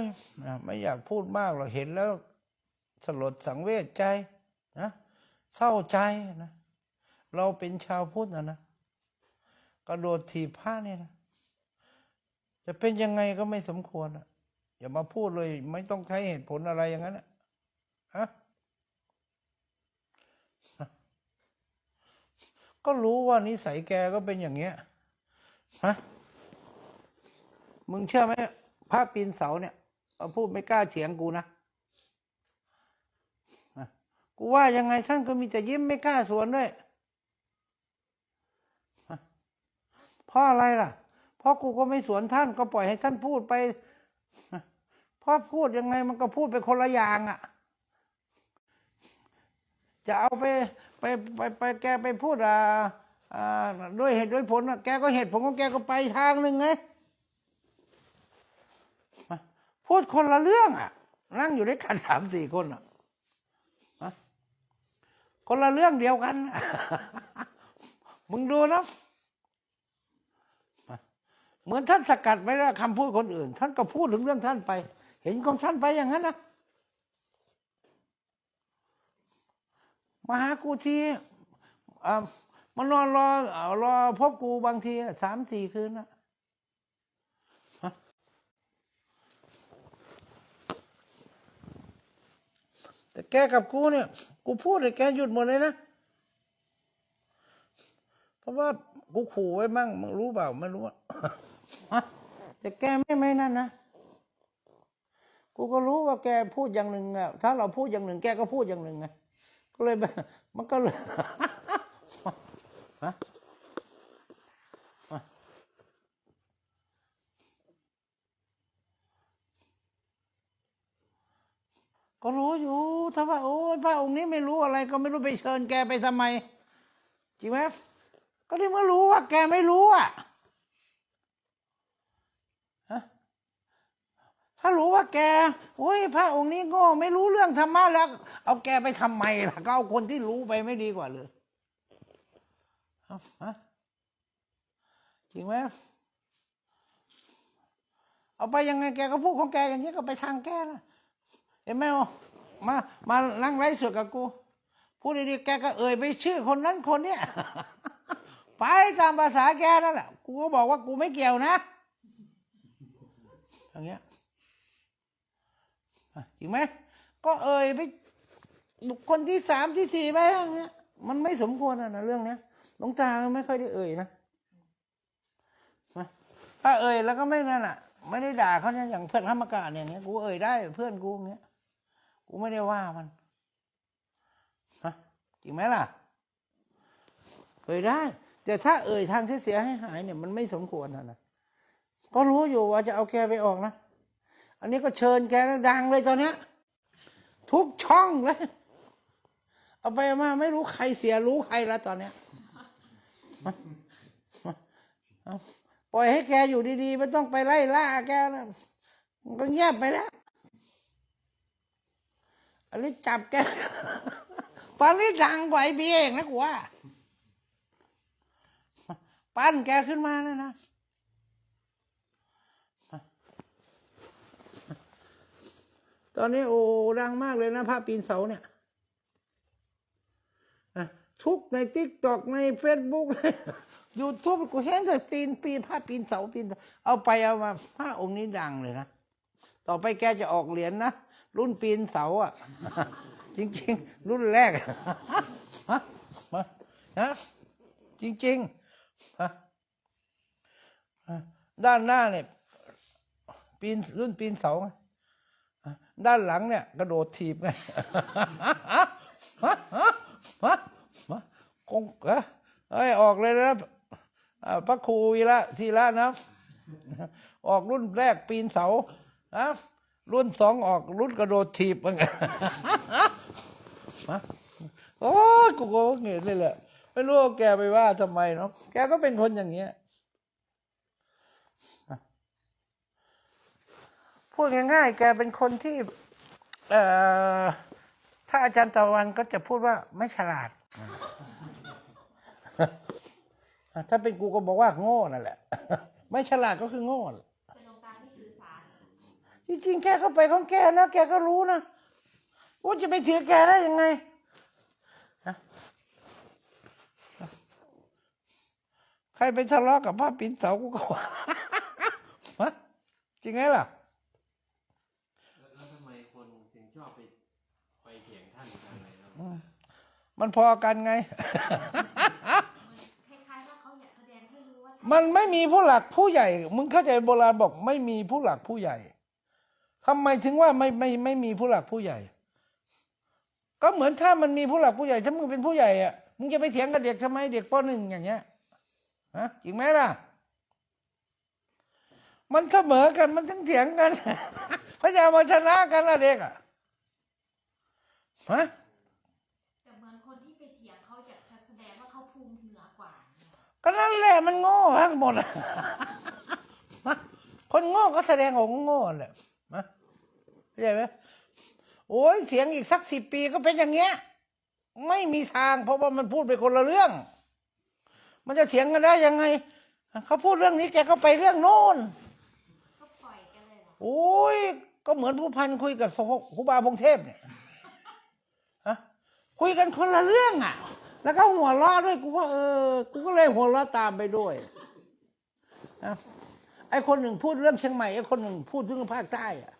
ยนะไม่อยากพูดมากหรอกเห็นแล้วสลดสังเวชใจนะเศร้าใจนะเราเป็นชาวพุทธนะนะกระโดดถีบผ้าเนี่ยนะจะเป็นยังไงก็ไม่สมควรอะอย่ามาพูดเลย ไม่ต้องใช้เหตุผลอะไรอย่างนั้นอะฮะก็รู้ว่านิสัยแกก็เป็นอย่างเงี้ยฮะมึงเชื่อไหมพระปีนเสาเนี่ย พูดไม่กล้าเฉียงกูนะกูว่ายังไงท่านก็มีแต่ยิ้มไม่กล้าสวนด้วยเพราะอะไรล่ะ เพราะกูก็ไม่สวนท่านก็ปล่อยให้ท่านพูดไปเพราะพูดยังไงมันก็พูดไปคนละอย่างอะ จะเอาไปไปไปไปแกไปพูดอ่าด้วยเหตุด้วยผลอะแกก็เหตุผลของแกก็ไปทางหนึ่งไงมา พูดคนละเรื่องอะ นั่งอยู่ด้วยกันสามสี่คนอะคนละเรื่องเดียวกัน มึงดูนะเหมือนท่านสกัดไว้แล้วคำพูดคนอื่น ท่านก็พูดถึงเรื่องท่านไป เห็นของท่านไปอย่างนั้นนะมาหากูที่มานอนรอเอรอพบกูบางทีสามสี่คืนนะ แต่แกกับกูเนี่ย กูพูดเลยแกหยุดหมดเลยนะ เพราะว่ากูขู่ไว้มั่งมึงรู้เปล่าไม่รู้อะฮะแต่แกไม่ไม่นั่นนะ กูก็รู้ว่าแกพูดอย่างหนึ่งอะถ้าเราพูดอย่างหนึ่ง แกก็พูดอย่างหนึ่งไงก็เลยแบบมันก็เลยฮะ ก็รู้อยู่ถ้าว่าโอ้ยพระองค์นี้ไม่รู้อะไร ก็ไม่รู้ไปเชิญแกไปทำไมจริงไหมก็ที่เมื่อรู้ว่า แกไม่รู้อะถ้ารู้ว่าแกโอ้ยพระองค์นี้โง่ไม่รู้เรื่องธรรมะแล้ว เอาแกไปทำไมล่ะ ก็เอาคนที่รู้ไปไม่ดีกว่าเลยเอจริงไหมเอาไปยังไงแกก็พูดของแกอย่างนี้ก็ไปทางแกนะ เห็นไหมวะมามานั่งไร้สวดกับกูพูดดีๆแกก็เอ่ยไปชื่อคนนั้นคนเนี้ยไปตามภาษาแกนั่นแหละกูก็บอกว่ากูไม่เกี่ยวนะอย่างเงี้ยอะจริงไหมก็เอ่ยไปบุคคลที่สามที่สี่ไปอย่างเงี้ยมันไม่สมควรนะนะเรื่องเนี้ยหลวงตาไม่ค่อยได้เอ่ยนะนะถ้าเอ่ยแล้วก็ไม่นั่นอะ ไม่ได้ด่าเขาเนี่ยอย่างเพื่อนธรรมกาเนี่ยอย่างเงี้ยกูเอ่ยได้เพื่อนกูอย่างเงี้ย กูไม่ได้ว่ามันฮะจริงไหมล่ะเอ่ยได้ แต่ถ้าเอ่ยทางเสียให้หายเนี่ยมันไม่สมควรนะนะก็รู้อยู่ว่าจะเอาแกไปออกนะอันนี้ก็เชิญแกนะดังเลยตอนเนี้ยทุกช่องเลย เอาไปมาไม่รู้ใครเสียรู้ใครแล้วตอนเนี้ยปล่อยให้แกอยู่ดีๆ ไม่ต้องไปไล่ล่าแกนะมันก็เงียบไปแล้ว อันนี้จับแก ตอนนี้ดังกว่าไอ้เบียเองนะกูว่า ปั้นแกขึ้นมานะนะ ตอนนี้โอ้ดังมากเลยนะภาพปีนเสาเนี่ย ทุกในทิกตอกในเฟซบุ๊กยูทูบกูเห็นแต่ปีนปีนภาพปีนเสาปีน เอาไปเอามาพระองค์นี้ดังเลยนะ ต่อไปแกจะออกเหรียญนะรุ่นปีนเสาอะ จริง ๆ รุ่นแรกฮะมาฮะจริงๆฮะฮะด้านหน้าเนี่ยปีนรุ่นปีนเสาไงด้านหลังเนี่ยกระโดดถีบไงคงเอ้ยออกเลยนะอ่าพระครูวีระทีละนะ ออกรุ่นแรกปีนเสา นะรุ่นสองออกรุ่นกระโดดถีบมั้งฮะโอ้ยกูก็เห็นเลยแหละไม่รู้แกไปว่าทำไมเนาะแกก็เป็นคนอย่างเงี้ยพูดง่ายๆแกเป็นคนที่ เอ่อถ้าอาจารย์ตะวันก็จะพูดว่าไม่ฉลาด ถ้าเป็นกูก็บอกว่าโง่นั่นแหละ ไม่ฉลาดก็คือโง่แหละ เป็นหลวงตา ที่สื่อสารจที่จริงแกก็ไปของแกนะแกก็รู้นะว่าจะไปถือแกได้ยังไงฮะใครไปทะเลาะกับพระปิ่นเสากูก็ว่าฮะจริงไงล่ะแล้วแล้วทำไมคนถึงชอบไปไปเถียงท่านจังเลยครับมันพอกันไง คล้ายๆว่าเขาอยากแสดงให้รู้ว่า มันไม่มีผู้หลักผู้ใหญ่ มึงเข้าใจโบราณบอกไม่มีผู้หลักผู้ใหญ่ ทำไมถึงว่าไม่ไม่ไม่มีผู้หลักผู้ใหญ่ ก็เหมือนถ้ามันมีผู้หลักผู้ใหญ่ ถ้ามึงเป็นผู้ใหญ่อะมึงจะไปเถียงกับเด็กทำไมเด็กปหนึ่งอย่างเงี้ยฮะจริงไหมล่ะ มันเสมอกันมันทั้งเถียงกันพยายามมาชนะกันนะเด็กอะฮะแต่เหมือนคนที่ไปเถียงเขาอยากจะแสดงว่าเขาภูมิเหนือกว่าก็นั่นแหละมันโง่ทั้งหมดอะคนโง่ก็แสดงออกว่าโง่แหละนะ เข้าใจไหมโอ้ยเสียงอีกสักสิบปีก็เป็นอย่างเงี้ย ไม่มีทางเพราะว่ามันพูดไปคนละเรื่อง มันจะเถียงกันได้ยังไงเขาพูดเรื่องนี้แกก็ไปเรื่องโน้นก็ปล่อยกันเลยเหรอโอ้ยก็เหมือนผู้พันคุยกับครูบาพงเทพเนี่ยฮะคุยกันคนละเรื่องอะ แล้วก็หัวเราะด้วยกูว่าเออกูก็เลยหัวเราะตามไปด้วยนะไอ้คนหนึ่งพูดเรื่องเชียงใหม่ไอ้คนหนึ่งพูดเรื่องภาคใต้อะ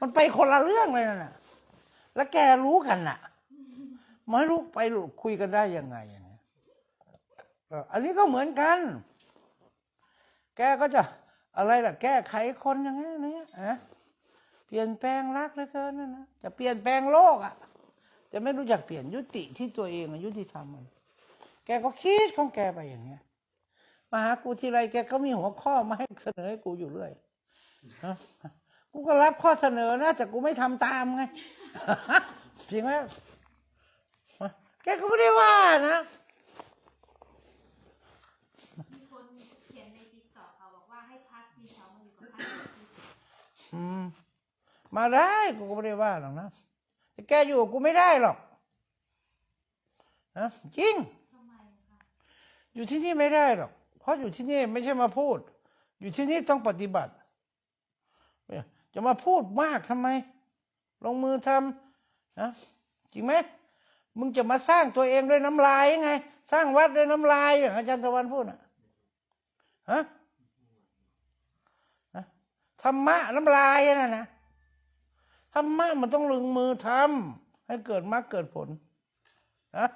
มันไปคนละเรื่องเลยนะ่ะ แล้วแกรู้กันน่ะไม่รู้ไปคุยกันได้ยังไงอย่างเงี้ยอันนี้ก็เหมือนกัน แกก็จะอะไรล่ะ แก้ไขคนอย่างนี้ยเนี่ยนะเปลี่ยนแปลงรักเหลือเกินนั่นนะจะเปลี่ยนแปลงโลกอะ จะไม่รู้จักเปลี่ยนยุติที่ตัวเองอยุติธรรมมัน แกก็คิดของแกไปอย่างเงี้ยมาหากูทีไรแกก็มีหัวข้อมาให้เสนอให้กูอยู่เรื่อยฮะ กูก็รับข้อเสนอนะแต่กูไม่ทำตามไงจริงไหมฮะแกก็ไม่ได้ว่านะมีคนเขียนในติ๊กต็อกเขาบอกว่าให้พักมีเสามาอยู่กับพักอืมมาได้กูก็ไม่ได้ว่าหรอกนะแต่แกอยู่กับกูไม่ได้หรอกนะจริงทำไมคะอยู่ที่นี่ไม่ได้หรอก เพราะอยู่ที่นี่ไม่ใช่มาพูด อยู่ที่นี่ต้องปฏิบัติเนี่ย จะมาพูดมากทำไม ลงมือทำนะจริงไหมมึงจะมาสร้างตัวเองด้วยน้ำลายยังไง สร้างวัดด้วยน้ำลายอย่างอาจารย์ตะวันพูดนะฮะฮะธรรมะน้ำลายนะนะธรรมะมันต้องลงมือทำให้เกิดมรรคเกิดผลนะ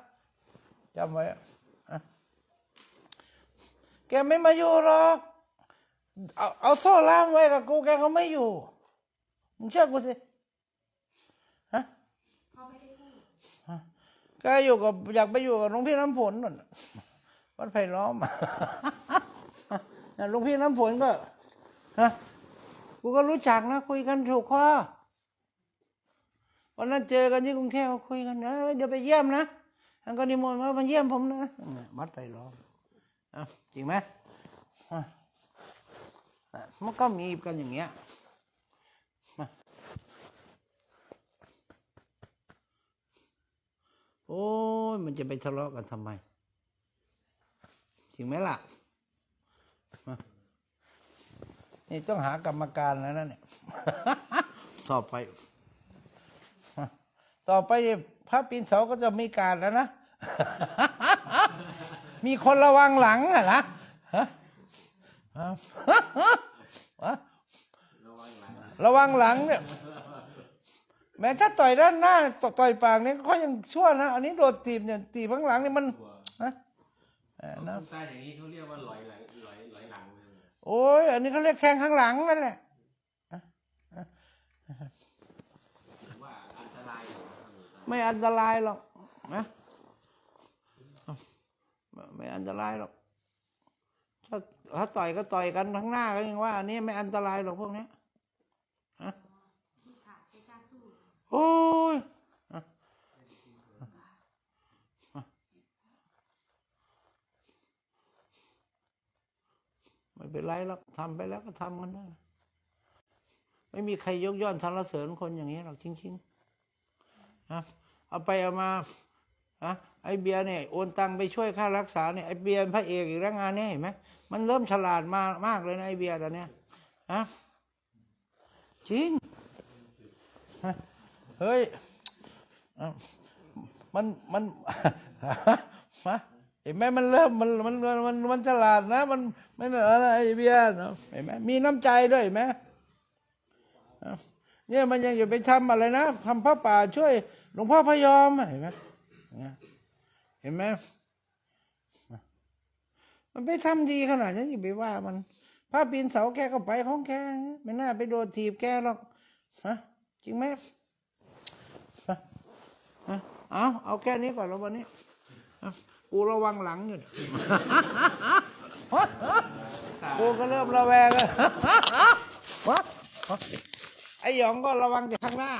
จำไว้อะแกไม่มาอยู่หรอกเอาเอาโซ่ล่ามไว้กับกูแกก็ไม่อยู่ มึงเชื่อกูสิฮะเขาไม่ได้พูดแกอยู่กับอยากไปอยู่กับหลวงพี่น้ำฝนนั่นวัดไผ่ล้อมหลวงพี่น้ำฝนก็ฮะกูก็รู้จักนะคุยกันถูกคอวันนั้นเจอกันที่กรุงเทพคุยกันเออเดี๋ยวไปเยี่ยมนะท่านก็นิมนต์มามาเยี่ยมผมนะน่ะวัดไผ่ล้อมจริงไหมมันก็มีกันอย่างเงี้ยมาโอ้ ยมันจะไปทะเลาะกันทำไมจริงไหมล่ะนี่ต้องหากรรมการแล้วนะเนี่ยต่อไป ต่อไปพระปีนเสาก็จะมีการแล้วนะ มีคนระวังหลังอะนะฮะฮะฮะระวังหลังระวังหลังเนี่ย แม้ถ้าต่อยด้านหน้าตต่อยปากเนี่ยก็ยังชั่วนะ อันนี้โดดตีบเนี่ยตีบข้างหลังนี่มันตัวนะเออคนะนใต้อย่างนี้เขาเรียกว่าหลอยหลังหลอยหลอยหลังเลยโอ้ยอันนี้เขาเรียกแทงข้างหลังนั่นแหละถือว่าอันตรายอยู่นะครับหลวงตาไม่อันตรายหรอกนะไม่ไม่อันตรายหรอกถ้าถ้าต่อยก็ต่อยกันทั้งหน้าก็ยังว่าอันนี้ไม่อันตรายหรอกพวกเนี้ย ที่ขาดไม่กล้าสู้ โอ้ยไม่เป็นไรหรอกทำไปแล้วก็ทำกันได้ไม่มีใครยกย่องสรรเสริญคนอย่างนี้หรอกจริงๆนะเอาไปเอามาอะไอเบียร์เนี่ยโอนตังไปช่วยค่ารักษาเนี่ยไอเบียร์พระเอกอีกแล้วงานนี้เห็นไหมมันเริ่มฉลาดมามากเลยนะไอเบียร์ตอนเนี้ยฮะจริงฮะ เฮ้ยมันมันฮะเห็นไหมมันเริ่มมันมันมันมันฉลาดนะ มันม่เหนือะไรเบียร์นะเห็นไหมมีน้ำใจด้วยไหมเนี่ยมันยังอยู่ไปทำอะไรนะทำพระป่าช่วยหลวงพ่อพยอมเห็นไหมเห็นไหมมันไปทำดีขนาดนี้อย่าไปว่ามันพระปีนเสาแกก็ไปของแกไม่น่าไปโดนถีบแกหรอกฮะจริงไหม เอาเอาแค่นี้ก่อนแล้ววันนี้กูระวังหลังอยู่กูก็เริ่มระแวงแล้วไอ้หยองก็ระวังจากข้างหน้า